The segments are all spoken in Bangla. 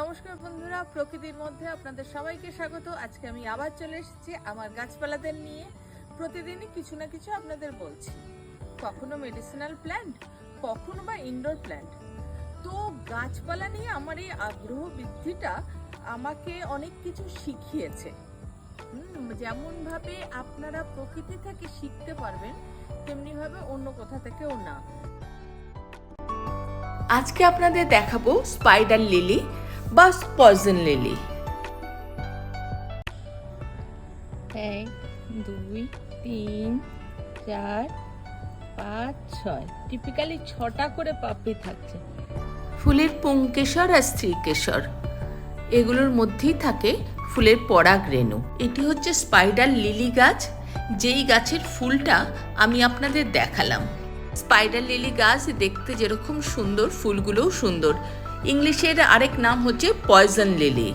নমস্কার বন্ধুরা, প্রকৃতির মধ্যে আপনাদের সবাইকে স্বাগত। আজকে আমি আবার চলে এসেছি আমার গাছপালাদের নিয়ে। প্রতিদিনই কিছু না কিছু আপনাদের বলছি। কখনো মেডিসিনাল প্ল্যান্ট কখনো বা ইনডোর প্ল্যান্ট তো গাছপালা নিয়ে আমার এই আগ্রহ বৃদ্ধিটা আমাকে অনেক কিছু শিখিয়েছে। যেমনভাবে আপনারা প্রকৃতি থেকে শিখতে পারবেন, তেমনিভাবে অন্য কোথা থেকেও না। আজকে আপনাদের দেখাবো স্পাইডার লিলি বা পয়জন লিলি এক দুই তিন চার পাঁচ ছয়। টিপিক্যালি ছটা করে পাপড়ি থাকছে। ফুলের পুংকেশর আর স্ত্রীকেশর। এগুলোর মধ্যেই থাকে ফুলের পরাগ রেণু। এটি হচ্ছে স্পাইডার লিলি গাছ। যেই গাছের ফুলটা আমি আপনাদের দেখালাম। স্পাইডার লিলি গাছ দেখতে যেরকম সুন্দর ফুলগুলোও সুন্দর। ইংলিশের আরেক নাম হচ্ছে পয়জন লিলি।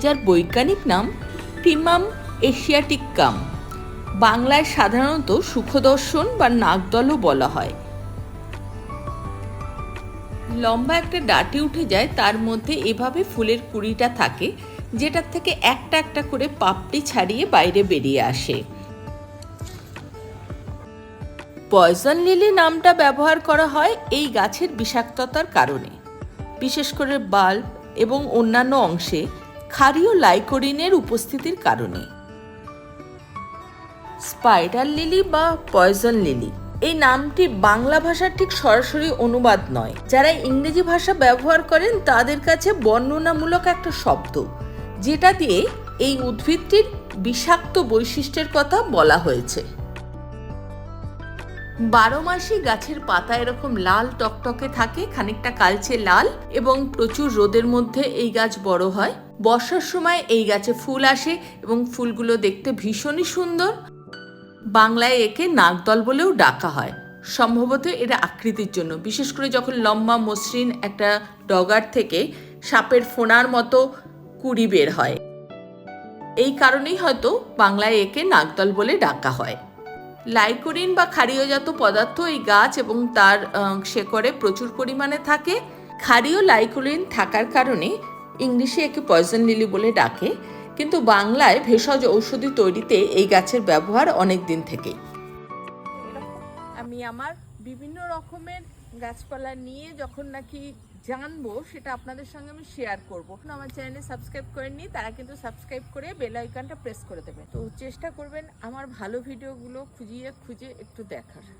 যার বৈজ্ঞানিক নাম প্রিমাম এশিয়াটিকাম বাংলায় সাধারণত সুখদর্শন বা নাগদলও বলা হয়। লম্বা একটা ডাটি উঠে যায়, তার মধ্যে এভাবে ফুলের কুড়িটা থাকে, যেটার থেকে একটা একটা করে পাপড়ি ছাড়িয়ে বাইরে বেরিয়ে আসে। পয়জন লিলি নামটা ব্যবহার করা হয় এই গাছের বিষাক্ততার কারণে। বিশেষ করে বাল্ব এবং অন্যান্য অংশে ক্ষারীয় লাইকোরিনের উপস্থিতির কারণে। স্পাইডার লিলি বা পয়জন লিলি। এই নামটি বাংলা ভাষার ঠিক সরাসরি অনুবাদ নয়। যারা ইংরেজি ভাষা ব্যবহার করেন, তাদের কাছে বর্ণনামূলক একটা শব্দ, যেটা দিয়ে এই উদ্ভিদটির বিষাক্ত বৈশিষ্ট্যের কথা বলা হয়েছে। বারো মাসি গাছের পাতা এরকম লাল টকটকে থাকে, খানিকটা কালচে লাল এবং প্রচুর রোদের মধ্যে এই গাছ বড় হয়। বর্ষার সময় এই গাছে ফুল আসে এবং ফুলগুলো দেখতে ভীষণই সুন্দর। বাংলায় একে নাগদল বলেও ডাকা হয়। সম্ভবত এটা আকৃতির জন্য। বিশেষ করে যখন লম্বা মসৃণ একটা ডগার থেকে সাপের ফোনার মতো কুড়ি বের হয়। এই কারণেই হয়তো বাংলায় একে নাগদল বলে ডাকা হয়। লাইকোরিন বা ক্ষারীয়জাত পদার্থ এই গাছ এবং তার শেকড়ে প্রচুর পরিমাণে থাকে। ক্ষারীয় লাইকোরিন থাকার কারণে ইংলিশে একে পয়জন লিলি বলে ডাকে, কিন্তু বাংলায় ভেষজ ঔষধি তৈরিতে এই গাছের ব্যবহার অনেক দিন থেকেই। আমি আমার বিভিন্ন রকমের গাছপালা নিয়ে যখন নাকি জানব, সেটা আপনাদের সঙ্গে আমি শেয়ার করব। আমার চ্যানেলে সাবস্ক্রাইব করেননি, তারা কিন্তু সাবস্ক্রাইব করে বেল আইকনটা প্রেস করে দেবে তো চেষ্টা করবেন আমার ভালো ভিডিওগুলো খুঁজিয়ে খুঁজে একটু দেখার।